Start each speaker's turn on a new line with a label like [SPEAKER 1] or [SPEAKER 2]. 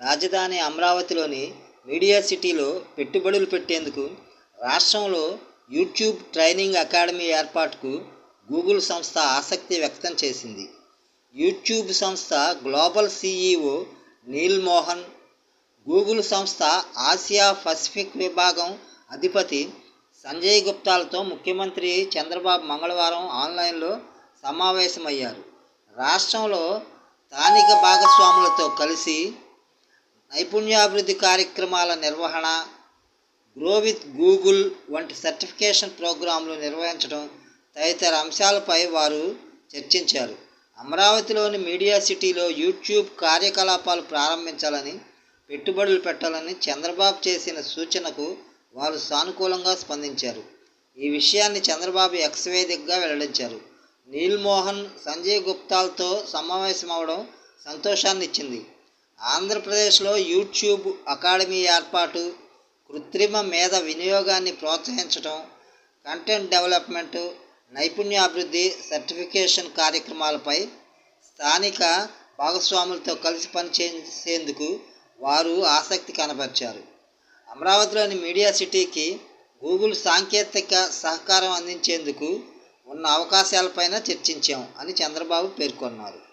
[SPEAKER 1] రాజధాని అమరావతిలోని మీడియా సిటీలో పెట్టుబడులు పెట్టేందుకు రాష్ట్రంలో యూట్యూబ్ ట్రైనింగ్ అకాడమీ ఏర్పాటుకు గూగుల్ సంస్థ ఆసక్తి వ్యక్తం చేసింది. యూట్యూబ్ సంస్థ global CEO Neal Mohan Google సంస్థ ఆసియా పసిఫిక్ విభాగం అధిపతి సంజయ్ గుప్తాలతో ముఖ్యమంత్రి చంద్రబాబు మంగళవారం ఆన్లైన్లో సమావేశమయ్యారు. రాష్ట్రంలో స్థానిక భాగస్వాములతో కలిసి నైపుణ్యాభివృద్ధి కార్యక్రమాల నిర్వహణ గ్రో విత్ గూగుల్ వంటి సర్టిఫికేషన్ ప్రోగ్రాంలు నిర్వహించడం తదితర అంశాలపై వారు చర్చించారు. అమరావతిలోని మీడియా సిటీలో యూట్యూబ్ కార్యకలాపాలు ప్రారంభించాలని పెట్టుబడులు పెట్టాలని చంద్రబాబు చేసిన సూచనకు వారు సానుకూలంగా స్పందించారు. ఈ విషయాన్ని చంద్రబాబు ఎక్స్ వేదికగా వెల్లడించారు. నీల్ మోహన్ సంజయ్ గుప్తాలతో సమావేశమవడం సంతోషాన్నిచ్చింది. ఆంధ్రప్రదేశ్లో యూట్యూబ్ అకాడమీ ఏర్పాటు కృత్రిమ మేధ వినియోగాన్ని ప్రోత్సహించడం కంటెంట్ డెవలప్మెంట్ నైపుణ్యాభివృద్ధి సర్టిఫికేషన్ కార్యక్రమాలపై స్థానిక భాగస్వాములతో కలిసి పనిచేసేందుకు వారు ఆసక్తి కనబరిచారు. అమరావతిలోని మీడియా సిటీకి గూగుల్ సాంకేతిక సహకారం అందించేందుకు ఉన్న అవకాశాలపైన చర్చించాం అని చంద్రబాబు పేర్కొన్నారు.